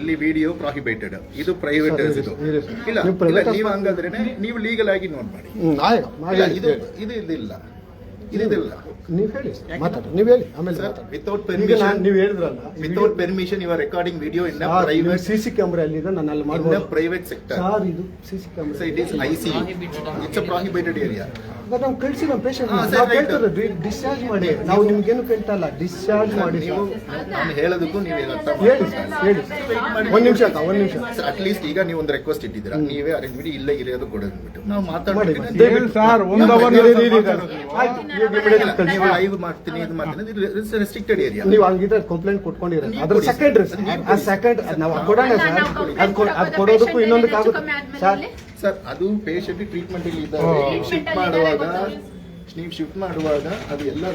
ಇಲ್ಲಿ ವಿಡಿಯೋ ಪ್ರಾಹಿಬೇಟೆಡ್ ಇದು ಪ್ರೈವೇಟ್ ಇದು. ಇಲ್ಲ ನೀವು ಇಲ್ಲ, ಹಂಗಾದ್ರೆ ನೀವು ಲೀಗಲ್ ಆಗಿ ನೋಡ್ ಮಾಡಿ. ಇಲ್ಲ, ಇದು ಇದು ಇದಿಲ್ಲ. ಇದಿಲ್ಲ. ನೀವು ಹೇಳಿ ಮಾತಾಡಿ ನೀವು ಹೇಳಿ ಆಮೇಲೆ ಸರ್ ಮಾತಾಡಿ. ವಿತೌಟ್ ಈಗ ನಾನು ಪರ್ಮಿಷನ್ ನೀವು ಹೇಳಿದ್ರಲ್ಲ without permission you are recording video in private C C camera ಅಲ್ಲಿ ಇದೆ ನಾನು ಅಲ್ಲಿ ಮಾಡ್ಬೋದು. ಪ್ರೈವೇಟ್ ಸೆಕ್ಟರ್ ಸರ್ ಇದು C C so camera it is I see it's a prohibited area ನಾವು ಕಳಿಸಿ ನಮ್ಮ ಪೇಷಂಟ್. ಡಿಸ್ಚಾರ್ಜ್ ಮಾಡಿ. ನಾವು ನಿಮ್ಗೇನು ಕೇಳ್ತಾ ಇಲ್ಲ ಡಿಸ್ಚಾರ್ಜ್ ಮಾಡಿ. ನೀವು ನಾನು ಹೇಳೋದಕ್ಕೂ ನೀವು ಹೇಳಿ. ಹೇಳಿ. ಒಂದು ನಿಮಿಷ ಅಕ್ಕ ಒಂದ್ ನಿಮಿಷ. ಅಟ್ಲೀಸ್ಟ್ ಈಗ ನೀವು ಒಂದು ರಿಕ್ವೆಸ್ಟ್ ಇಟ್ಟಿದ್ದೀರಾ? ನೀವೇ ಅರೇಂಜ್ ಮಾಡಿ ಇಲ್ಲೇ ಇರೋದು ಕೊಡೋದ್ಬಿಟ್ಟು ನಾವು ಮಾತಾಡಿ ಸರ್, ಒಂದು ಅವರ್ ನೀವು ಲೈವ್ ಮಾಡ್ತೀನಿ ಇದು ಮಾಡ್ತೀನಿ ರೆಸ್ಟ್ರಿಕ್ಟೆಡ್ ಏರಿಯಾ ನೀವು ಹಂಗಿದ್ರೆ ಕಂಪ್ಲೇಂಟ್ ಕೊಟ್ಕೊಂಡಿರ. ಅದ್ರ ಸೆಕೆಂಡ್ ಆ ಸೆಕೆಂಡ್ ನಾವು ಕೊಡೋಣ ಸರ್. ಅದು ಕೊಡೋದಕ್ಕೂ ಇನ್ನೊಂದಕ್ಕಾಗುತ್ತೆ. ಇನ್ನೊಂದಕ್ಕೆ ಹೆಚ್ಚು ಆಗುತ್ತೆ ಸರ್? ಸರ್ ಅದು ಪೇಷಂಟ್ ಟ್ರೀಟ್ಮೆಂಟ್ ಇಲ್ಲಿ ಇದ್ದಾರೆ ನೀವು ಶಿಫ್ಟ್ ಅಲ್ಲಿ ಮಾಡುವಾಗ ನೀವು ಶಿಫ್ಟ್ ಮಾಡುವಾಗ ಅದು ಎಲ್ಲ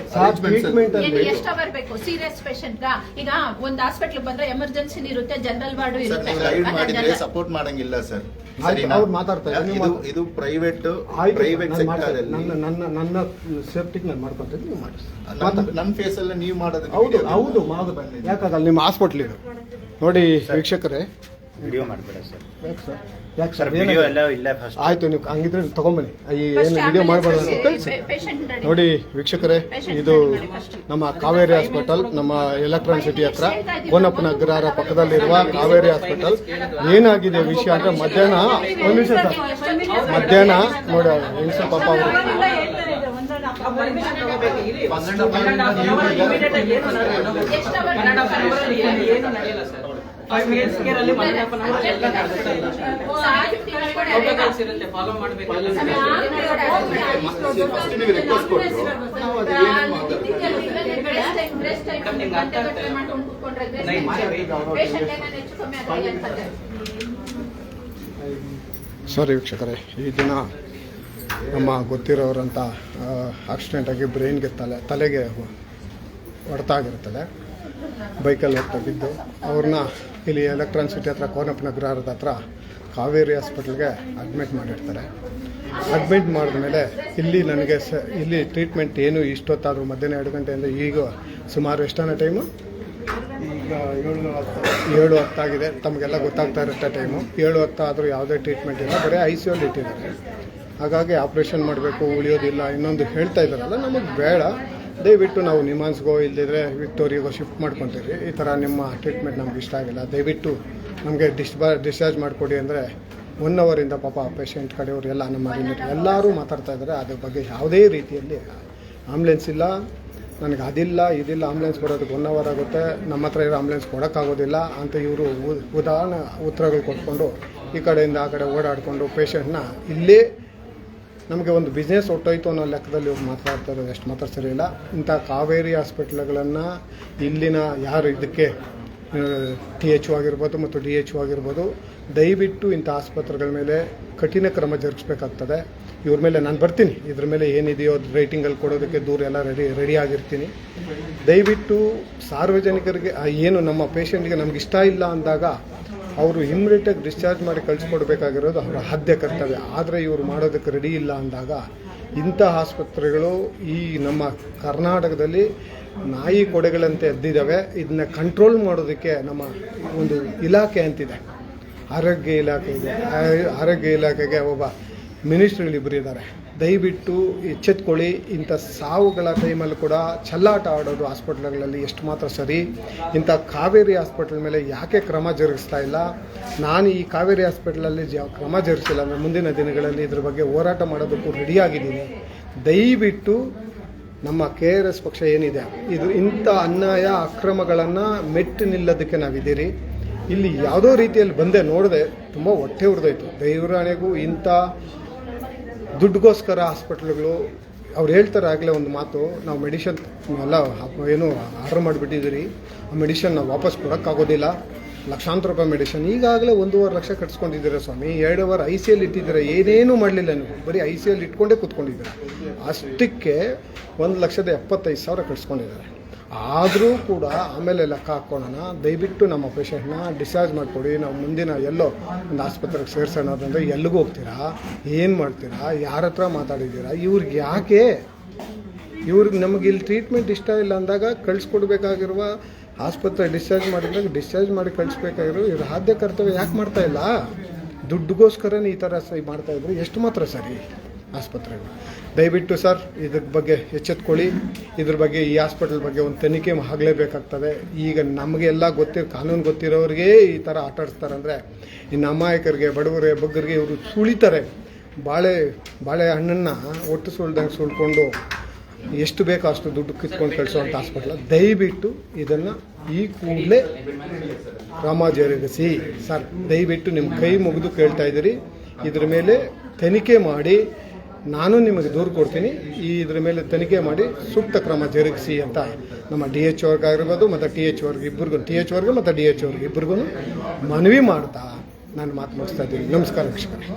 ಟ್ರೀಟ್ಮೆಂಟ್ ಅಲ್ಲಿ- ಅಲ್ಲಿ- ಎಷ್ಟು ಅವರ್ ಬೇಕು? ಸೀರಿಯಸ್ ಪೇಷಂಟ್ ಈಗ ಒಂದು ಹಾಸ್ಪಿಟಲ್ ಬಂದ್ರೆ ಎಮರ್ಜೆನ್ಸಿ ಇರುತ್ತೆ ಜನರಲ್ ವಾರ್ಡ್ ಇರುತ್ತೆ. ಗೈಡ್ ಮಾಡಿದ್ರೆ ಸಪೋರ್ಟ್ ಮಾಡಂಗಿಲ್ಲ ಸರ್. ಇದು. ಇದು ಪ್ರೈವೇಟ್ ಪ್ರೈವೇಟ್ ಸೆಕ್ಟರ್. ಅಲ್ಲಿ. ನನ್ನ ನನ್ನ ನನ್ನ ಸೇಫ್ಟಿಗೆ ನಾನು ಮಾಡ್ಕೊಂತೀನಿ ನೀವು ಮಾಡಿ. ನನ್ನ- ಫೇಸ್ ಅಲ್ಲಿ ನೀವು ಮಾಡೋದು ಹೌದು ಹೌದು ಹೌದು ಯಾಕಾಗಲ್ಲ ನಿಮ್ಮ ಹಾಸ್ಪಿಟ್ಲ್ ಇದು. ನೋಡಿ ವೀಕ್ಷಕರೇ ವಿಡಿಯೋ ಮಾಡಬೇಡ ಸರ್ ಯಾಕೆ ಸರ್ ಯಾಕೆ ಸರ್ ಸರ್ ವಿಡಿಯೋ ಎಲ್ಲ ಇಲ್ಲ ಫಸ್ಟ್ ಆಯ್ತು ನೀವು ಹಂಗಿದ್ರೆ ತಗೊಂಬನ್ನಿ. ಈ ಏನು ವಿಡಿಯೋ ಮಾಡಬಾರ್ದು ಕಳ್ಸಿ. ಕಳಿಸಿ. ನೋಡಿ ವೀಕ್ಷಕರೇ ಇದು. ನಮ್ಮ ಕಾವೇರಿ ಹಾಸ್ಪಿಟಲ್ ನಮ್ಮ ಎಲೆಕ್ಟ್ರಾನ್ ಸಿಟಿ ಹತ್ರ ಗೋನಪ್ಪನ ಅಗ್ರಹಾರ ಪಕ್ಕದಲ್ಲಿರುವ ಕಾವೇರಿ ಹಾಸ್ಪಿಟಲ್ ಏನಾಗಿದೆ ವಿಷಯ ಅಂದ್ರೆ ಮಧ್ಯಾಹ್ನ ಒಂದು ನಿಮಿಷ ಸರ್ ಮಧ್ಯಾಹ್ನ ನೋಡಿ ಹೆಂಗ್ಸ ಪಾಪ ಅವರು? ಸಾರಿ ವೀಕ್ಷಕರೇ ಈ ದಿನ ನಮ್ಮ ಗೊತ್ತಿರೋರಂಥ ಆಕ್ಸಿಡೆಂಟ್ ಆಗಿ ಬ್ರೈನ್ಗೆ ತಲೆ ತಲೆಗೆ ಹೊಡೆತ ಆಗಿರುತ್ತದೆ ಬೈಕಲ್ಲಿ ಹೋಗ್ತಾ ಬಿದ್ದು ಅವ್ರನ್ನ ಇಲ್ಲಿ ಎಲೆಕ್ಟ್ರಾನ್ ಸಿಟಿ ಹತ್ರ ನಗರ ಹತ್ರ ಕಾವೇರಿ ಹಾಸ್ಪಿಟ್ಲ್ಗೆ ಅಡ್ಮಿಟ್ ಮಾಡಿರ್ತಾರೆ. ಅಡ್ಮಿಟ್ ಮಾಡಿದ್ಮೇಲೆ ಇಲ್ಲಿ ನನಗೆ ಸ ಇಲ್ಲಿ ಟ್ರೀಟ್ಮೆಂಟ್ ಏನು ಇಷ್ಟೊತ್ತಾದರೂ ಮಧ್ಯಾಹ್ನ ಎರಡು ಗಂಟೆಯಿಂದ ಈಗ ಸುಮಾರು ಎಷ್ಟಾನ ಟೈಮು ಈಗ ಏಳು ಏಳು ಹೊತ್ತಾಗಿದೆ. ತಮಗೆಲ್ಲ ಗೊತ್ತಾಗ್ತಾ ಇರುತ್ತೆ ಟೈಮು ಏಳು ಹೊತ್ತಾದರೂ ಯಾವುದೇ ಟ್ರೀಟ್ಮೆಂಟ್ ಇಲ್ಲ. ಬರೀ ಐ ಸಿ ಯುಲ್ಲಿ ಇಟ್ಟಿದ್ದಾರೆ. ಹಾಗಾಗಿ ಆಪ್ರೇಷನ್ ಮಾಡಬೇಕು ಉಳಿಯೋದಿಲ್ಲ ಇನ್ನೊಂದು ಹೇಳ್ತಾ ಇದ್ದಾರಲ್ಲ ನಮಗೆ ಬೇಡ. ದಯವಿಟ್ಟು ನಾವು ನಿಮಾನ್ಸ್ಗೋ ಇಲ್ಲದಿದ್ರೆ ವಿಕ್ಟೋರಿಯಾಗೋ ಶಿಫ್ಟ್ ಮಾಡ್ಕೊತೀರಿ. ಈ ಥರ ನಿಮ್ಮ ಟ್ರೀಟ್ಮೆಂಟ್ ನಮ್ಗೆ ಇಷ್ಟ ಆಗಿಲ್ಲ. ದಯವಿಟ್ಟು ನಮಗೆ ಡಿಸ್ಬಾ ಡಿಸ್ಚಾರ್ಜ್ ಮಾಡಿಕೊಡಿ ಅಂದರೆ ಒನ್ ಅವರಿಂದ ಪಾಪ ಪೇಷಂಟ್ ಕಡೆಯವರು ಎಲ್ಲ ನಮ್ಮ ರಿಲೇಟಿವ್ ಎಲ್ಲರೂ ಮಾತಾಡ್ತಾ ಇದ್ದಾರೆ ಅದ್ರ ಬಗ್ಗೆ ಯಾವುದೇ ರೀತಿಯಲ್ಲಿ ಆಂಬ್ಲೆನ್ಸ್ ಇಲ್ಲ. ನನಗೆ ಅದಿಲ್ಲ, ಇದಿಲ್ಲ ಆಂಬ್ಲೆನ್ಸ್ ಬರೋದಕ್ಕೆ ಒನ್ ಅವರ್ ಆಗುತ್ತೆ. ನಮ್ಮ ಹತ್ರ ಇರೋ ಆಂಬ್ಲೆನ್ಸ್ ಕೊಡೋಕ್ಕಾಗೋದಿಲ್ಲ ಅಂತ ಇವರು ಉದಾಹರಣೆ, ಉತ್ತರಗಳು ಕೊಟ್ಕೊಂಡು ಈ ಕಡೆಯಿಂದ ಆ ಕಡೆ ಓಡಾಡಿಕೊಂಡು ಪೇಷಂಟ್ನ ಇಲ್ಲೇ ನಮಗೆ ಒಂದು ಬಿಸ್ನೆಸ್ ಹೊಟ್ಟೋಯ್ತು ಅನ್ನೋ ಲೆಕ್ಕದಲ್ಲಿ ಇವ್ರು ಮಾತಾಡ್ತಾ ಇರೋದು ಎಷ್ಟು ಮಾತ್ರ ಸರಿ ಇಲ್ಲ. ಇಂಥ ಕಾವೇರಿ ಹಾಸ್ಪಿಟ್ಲ್ಗಳನ್ನು ಇಲ್ಲಿನ ಯಾರು ಇದಕ್ಕೆ ಟಿ ಎಚ್ ಆಗಿರ್ಬೋದು ಮತ್ತು ಡಿ ಎಚ್ ಆಗಿರ್ಬೋದು ದಯವಿಟ್ಟು ಇಂಥ ಆಸ್ಪತ್ರೆಗಳ ಮೇಲೆ ಕಠಿಣ ಕ್ರಮ ಜರುಗಿಸ್ಬೇಕಾಗ್ತದೆ. ಇವ್ರ ಮೇಲೆ ನಾನು ಬರ್ತೀನಿ. ಇದ್ರ ಮೇಲೆ ಏನಿದೆಯೋ ರೈಟಿಂಗಲ್ಲಿ ಕೊಡೋದಕ್ಕೆ ದೂರ ಎಲ್ಲ ರೆಡಿ ರೆಡಿ ಆಗಿರ್ತೀನಿ. ದಯವಿಟ್ಟು ಸಾರ್ವಜನಿಕರಿಗೆ ಏನು ನಮ್ಮ ಪೇಷಂಟ್ಗೆ ನಮ್ಗೆ ಇಷ್ಟ ಇಲ್ಲ ಅಂದಾಗ ಅವರು ಇಮ್ಮಿಡಿಯೇಟಾಗಿ ಡಿಸ್ಚಾರ್ಜ್ ಮಾಡಿ ಕಳಿಸ್ಕೊಡ್ಬೇಕಾಗಿರೋದು ಅವರ ಆದ್ಯ ಕರ್ತವ್ಯ. ಆದರೆ ಇವರು ಮಾಡೋದಕ್ಕೆ ರೆಡಿ ಇಲ್ಲ ಅಂದಾಗ ಇಂಥ ಆಸ್ಪತ್ರೆಗಳು ಈ ನಮ್ಮ ಕರ್ನಾಟಕದಲ್ಲಿ ನಾಯಿ ಕೊಡೆಗಳಂತೆ ಎದ್ದಿದ್ದಾವೆ. ಇದನ್ನ ಕಂಟ್ರೋಲ್ ಮಾಡೋದಕ್ಕೆ ನಮ್ಮ ಒಂದು ಇಲಾಖೆ ಅಂತಿದೆ. ಆರೋಗ್ಯ ಇಲಾಖೆ ಇದೆ ಆ- ಆರೋಗ್ಯ ಇಲಾಖೆಗೆ ಒಬ್ಬ ಮಿನಿಸ್ಟ್ರುಗಳು ಇಬ್ಬರು ಇದ್ದಾರೆ ದಯವಿಟ್ಟು ಎಚ್ಚೆತ್ಕೊಳ್ಳಿ. ಇಂಥ ಸಾವುಗಳ ಟೈಮಲ್ಲಿ ಕೂಡ ಚಲ್ಲಾಟ ಆಡೋದು ಹಾಸ್ಪಿಟ್ಲ್ಗಳಲ್ಲಿ ಎಷ್ಟು ಮಾತ್ರ ಸರಿ. ಇಂಥ ಕಾವೇರಿ ಹಾಸ್ಪಿಟ್ಲ್ ಮೇಲೆ ಯಾಕೆ ಕ್ರಮ ಜರುಗಿಸ್ತಾ ಇಲ್ಲ? ನಾನು ಈ ಕಾವೇರಿ ಹಾಸ್ಪಿಟ್ಲಲ್ಲಿ ಜ, ಕ್ರಮ ಜರುಗಿಸಿಲ್ಲ. ಅಂದರೆ ಮುಂದಿನ ದಿನಗಳಲ್ಲಿ ಇದ್ರ ಬಗ್ಗೆ ಹೋರಾಟ ಮಾಡೋದಕ್ಕೂ ರೆಡಿಯಾಗಿದ್ದೀನಿ. ದಯವಿಟ್ಟು ನಮ್ಮ ಕೆ ಆರ್ ಎಸ್ ಪಕ್ಷ ಏನಿದೆ? ಇದು ಇಂಥ ಅನ್ಯಾಯ, ಅಕ್ರಮಗಳನ್ನು ಮೆಟ್ಟು ನಿಲ್ಲೋದಕ್ಕೆ ನಾವಿದ್ದೀರಿ. ಇಲ್ಲಿ ಯಾವುದೋ ರೀತಿಯಲ್ಲಿ ಬಂದೆ, ನೋಡಿದೆ, ತುಂಬ ಹೊಟ್ಟೆ ಹುರಿದೋಯ್ತು ದೈವರಾಣೆಗೂ ಇಂಥ ದುಡ್ಡುಗೋಸ್ಕರ ಹಾಸ್ಪಿಟ್ಲ್ಗಳು, ಅವ್ರು ಹೇಳ್ತಾರೆ ಆಗಲೇ ಒಂದು ಮಾತು, ನಾವು ಮೆಡಿಷನ್, ಎಲ್ಲ ಏನು ಆರ್ಡರ್ ಮಾಡಿಬಿಟ್ಟಿದ್ದೀರಿ, ಆ ಮೆಡಿಷನ್ ನಾವು ವಾಪಸ್ ಕೊಡೋಕ್ಕಾಗೋದಿಲ್ಲ, ಲಕ್ಷಾಂತರ ರೂಪಾಯಿ ಮೆಡಿಷನ್. ಈಗಾಗಲೇ ಒಂದೂವರೆ ಲಕ್ಷ ಕಟ್ಸ್ಕೊಂಡಿದ್ದೀರಾ ಸ್ವಾಮಿ, ಎರಡೂವರೆ ಐ ಸಿ ಎಲ್ ಇಟ್ಟಿದ್ದೀರಾ, ಏನೇನೂ ಮಾಡಲಿಲ್ಲ ನೀವು. ಬರೀ ಐ ಸಿ ಎಲ್ ಇಟ್ಕೊಂಡೇ ಕೂತ್ಕೊಂಡಿದ್ದೀರಾ. ಅಷ್ಟಕ್ಕೆ ಒಂದು ಲಕ್ಷದ ಎಪ್ಪತ್ತೈದು ಸಾವಿರ ಕಟ್ಸ್ಕೊಂಡಿದ್ದಾರೆ. ಆದರೂ ಕೂಡ ಆಮೇಲೆ ಲೆಕ್ಕ ಹಾಕ್ಕೊಳ್ಳೋಣ ದಯವಿಟ್ಟು ನಮ್ಮ ಪೇಷಂಟ್ನ ಡಿಸ್ಚಾರ್ಜ್ ಮಾಡಿಕೊಡಿ. ನಾವು ಮುಂದಿನ ಎಲ್ಲೋ ಒಂದು ಆಸ್ಪತ್ರೆಗೆ ಸೇರ್ಸೋಣ ಅಂತಂದರೆ ಎಲ್ಲಿಗೂ ಹೋಗ್ತೀರಾ? ಏನು ಮಾಡ್ತೀರಾ? ಯಾರ ಹತ್ರ ಮಾತಾಡಿದ್ದೀರಾ? ಇವ್ರಿಗೆ ಯಾಕೆ? ಇವ್ರಿಗೆ ನಮಗೆ ಇಲ್ಲಿ ಟ್ರೀಟ್ಮೆಂಟ್ ಇಷ್ಟ ಇಲ್ಲ ಅಂದಾಗ ಕಳಿಸ್ಕೊಡ್ಬೇಕಾಗಿರುವ ಆಸ್ಪತ್ರೆ ಡಿಸ್ಚಾರ್ಜ್ ಮಾಡಿದಾಗ ಡಿಸ್ಚಾರ್ಜ್ ಮಾಡಿ ಕಳಿಸ್ಬೇಕಾಗಿರು ಇವ್ರ ಆದ್ಯ ಕರ್ತವ್ಯ ಯಾಕೆ ಮಾಡ್ತಾ ಇಲ್ಲ? ದುಡ್ಡುಗೋಸ್ಕರನೇ ಈ ಥರ ಸೈ ಮಾಡ್ತಾ ಇದ್ರು ಎಷ್ಟು ಮಾತ್ರ ಸರಿ? ಆಸ್ಪತ್ರೆಗಳು ದಯವಿಟ್ಟು ಸರ್, ಇದ್ರ ಬಗ್ಗೆ ಎಚ್ಚೆತ್ಕೊಳ್ಳಿ. ಇದ್ರ ಬಗ್ಗೆ ಈ ಹಾಸ್ಪಿಟಲ್ ಬಗ್ಗೆ ಒಂದು ತನಿಖೆ ಆಗಲೇಬೇಕಾಗ್ತದೆ. ಈಗ ನಮಗೆಲ್ಲ ಗೊತ್ತಿರೋ ಕಾನೂನು ಗೊತ್ತಿರೋರಿಗೆ ಈ ಥರ ಆಟಾಡಿಸ್ತಾರೆ ಅಂದರೆ, ಇನ್ನು ಅಮಾಯಕರಿಗೆ, ಬಡವರಿಗೆ, ಬಗ್ಗರಿಗೆ ಇವರು ಸುಳಿತಾರೆ. ಬಾಳೆ ಬಾಳೆ ಹಣ್ಣನ್ನು ಒಟ್ಟು ಸುಳ್ದಂಗೆ ಸುಳ್ಕೊಂಡು ಎಷ್ಟು ಬೇಕೋ ಅಷ್ಟು ದುಡ್ಡು ಕಿತ್ಕೊಂಡು ಕಳಿಸುವಂಥ ಹಾಸ್ಪಿಟ್ಲ. ದಯವಿಟ್ಟು ಇದನ್ನು ಈ ಕೂಡಲೇ ರಾಮ ಜರುಗಿಸಿ ಸರ್, ದಯವಿಟ್ಟು ನಿಮ್ಮ ಕೈ ಮುಗಿದು ಕೇಳ್ತಾ ಇದ್ದೀರಿ. ಇದ್ರ ಮೇಲೆ ತನಿಖೆ ಮಾಡಿ. ನಾನು ನಿಮಗೆ ದೂರು ಕೊಡ್ತೀನಿ. ಈ ಇದ್ರ ಮೇಲೆ ತನಿಖೆ ಮಾಡಿ ಸೂಕ್ತ ಕ್ರಮ ಜರುಗಿಸಿ ಅಂತ ನಮ್ಮ ಡಿ ಎಚ್ ಆಗಿರ್ಬೋದು ಮತ್ತು ಟಿ ಎಚ್ ವರ್ಗ ಇಬ್ಬರಿಗೂ ಟಿ ಎಚ್ ವರ್ಗ ಮತ್ತು ಡಿ ಎಚ್ ವರ್ಗ ಇಬ್ಬರಿಗೂ ಮನವಿ ಮಾಡ್ತಾ ನಾನು ಮಾತು ಮುಗಿಸ್ತಾ ಇದ್ದೀನಿ. ನಮಸ್ಕಾರ ವೀಕ್ಷಕರೇ.